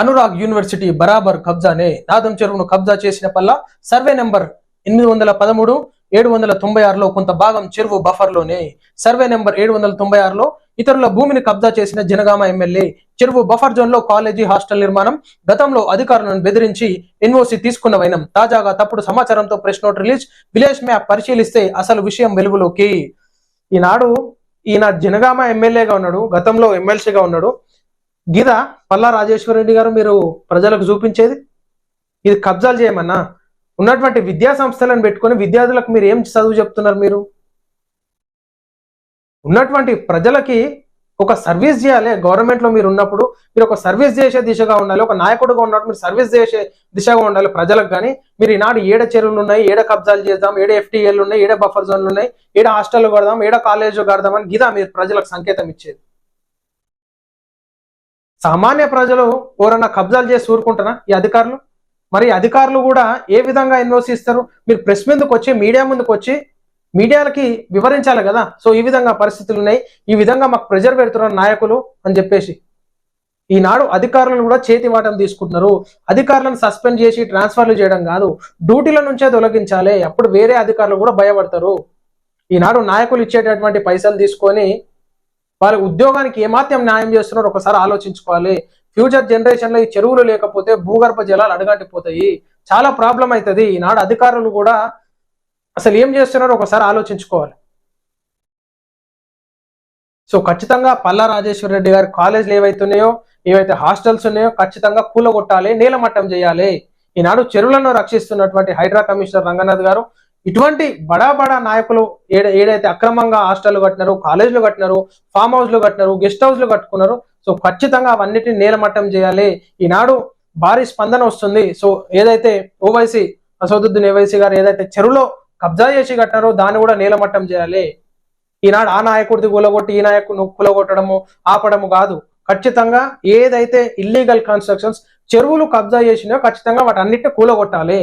Anurag university బరాబర్ కబ్జానే. నాదం చెరువును కబ్జా చేసిన పల్ల సర్వే నెంబర్ ఎనిమిది వందల పదమూడు ఏడు వందల తొంభై ఆరులో కొంత భాగం చెరువు బఫర్లోనే. సర్వే నెంబర్ ఏడు వందల తొంభై ఆరులో ఇతరుల భూమిని కబ్జా చేసిన జనగామ ఎమ్మెల్యే. చెరువు బఫర్ జోన్లో కాలేజీ హాస్టల్ నిర్మాణం గతంలో అధికారులను బెదిరించి ఎన్ఓసి తీసుకున్న వైనం. తాజాగా తప్పుడు సమాచారంతో press note release village map పరిశీలిస్తే అసలు విషయం వెలుగులోకి. ఈనాడు ఈయన జనగామ ఎమ్మెల్యేగా ఉన్నాడు గతంలో ఎమ్మెల్సీగా ఉన్నాడు. గీత పల్లా రాజేశ్వర రెడ్డి గారు మీరు ప్రజలకు చూపించేది? ఇది కబ్జాలు చేయమన్నా? ఉన్నటువంటి విద్యా సంస్థలను పెట్టుకొని విద్యార్థులకు మీరు ఏం చదువు చెప్తున్నారు మీరు? ఉన్నటువంటి ప్రజలకి ఒక సర్వీస్ చేయాలి. గవర్నమెంట్లో మీరు ఉన్నప్పుడు మీరు ఒక సర్వీస్ చేసే దిశగా ఉండాలి. ఒక నాయకుడుగా ఉన్నప్పుడు మీరు సర్వీస్ చేసే దిశగా ఉండాలి ప్రజలకు కానీ. మీరు ఈనాడు ఏడ చెరువులు ఉన్నాయి ఏడ కబ్జాలు చేద్దాం ఏడ ఎఫ్టీఏలు ఉన్నాయి ఏడ బఫర్ జోన్లు ఉన్నాయి ఏడ హాస్టల్ కడదాం ఏడ కాలేజీలో కడదాం అని గీదా మీరు ప్రజలకు సంకేతం ఇచ్చేది. సామాన్య ప్రజలు ఎవరన్నా కబ్జాలు చేసి ఊరుకుంటారా ఈ అధికారులు? మరి అధికారులు కూడా ఏ విధంగా ఎన్ఓసి ఇస్తారు? మీరు ప్రెస్ ముందుకు వచ్చి మీడియా ముందుకు వచ్చి మీడియాలకి వివరించాలి కదా? సో ఈ విధంగా పరిస్థితులు ఉన్నాయి. ఈ విధంగా మాకు ప్రెజర్ పెడుతున్నారు నాయకులు అని చెప్పేసి. ఈనాడు అధికారులను కూడా చేతి వాటం తీసుకుంటున్నారు. అధికారులను సస్పెండ్ చేసి ట్రాన్స్ఫర్లు చేయడం కాదు. డ్యూటీల నుంచే తొలగించాలి. అప్పుడు వేరే అధికారులు కూడా భయపడతారు. ఈనాడు నాయకులు ఇచ్చేటటువంటి పైసలు తీసుకొని వారి ఉద్యోగానికి ఏమాత్రం న్యాయం చేస్తున్నారో ఒకసారి ఆలోచించుకోవాలి. ఫ్యూచర్ జనరేషన్లో ఈ చెరువులు లేకపోతే భూగర్భ జలాలు అడగంటిపోతాయి. చాలా ప్రాబ్లం అవుతుంది. ఈనాడు అధికారులు కూడా అసలు ఏం చేస్తున్నారో ఒకసారి ఆలోచించుకోవాలి. సో ఖచ్చితంగా పల్లా రాజేశ్వర రెడ్డి గారి కాలేజీలు ఏవైతున్నాయో ఏవైతే హాస్టల్స్ ఉన్నాయో ఖచ్చితంగా కూలగొట్టాలి నీలమట్టం చేయాలి. ఈనాడు చెరువులను రక్షిస్తున్నటువంటి హైడ్రా కమిషనర్ రంగనాథ్ గారు ఇటువంటి బడా బడా నాయకులు ఏడ ఏడైతే అక్రమంగా హాస్టల్ కట్టినారు కాలేజీలు కట్టినారు ఫామ్ హౌస్లు కట్టినారు గెస్ట్ హౌస్లు కట్టుకున్నారు సో ఖచ్చితంగా అవన్నిటిని నేలమట్టం చేయాలి. ఈనాడు భారీ స్పందన వస్తుంది. సో ఏదైతే ఓవైసీ అసదుద్దీన్ ఓవైసీ గారు ఏదైతే చెరువులో కబ్జా చేసి కట్టినారో దాన్ని కూడా నేలమట్టం చేయాలి. ఈనాడు ఆ నాయకుడిది కూలగొట్టి ఈ నాయకుడు కూలగొట్టడము ఆపడము కాదు. ఖచ్చితంగా ఏదైతే ఇల్లీగల్ కన్స్ట్రక్షన్స్ చెరువులు కబ్జా చేసినాయో ఖచ్చితంగా వాటి అన్నిటిని కూలగొట్టాలి.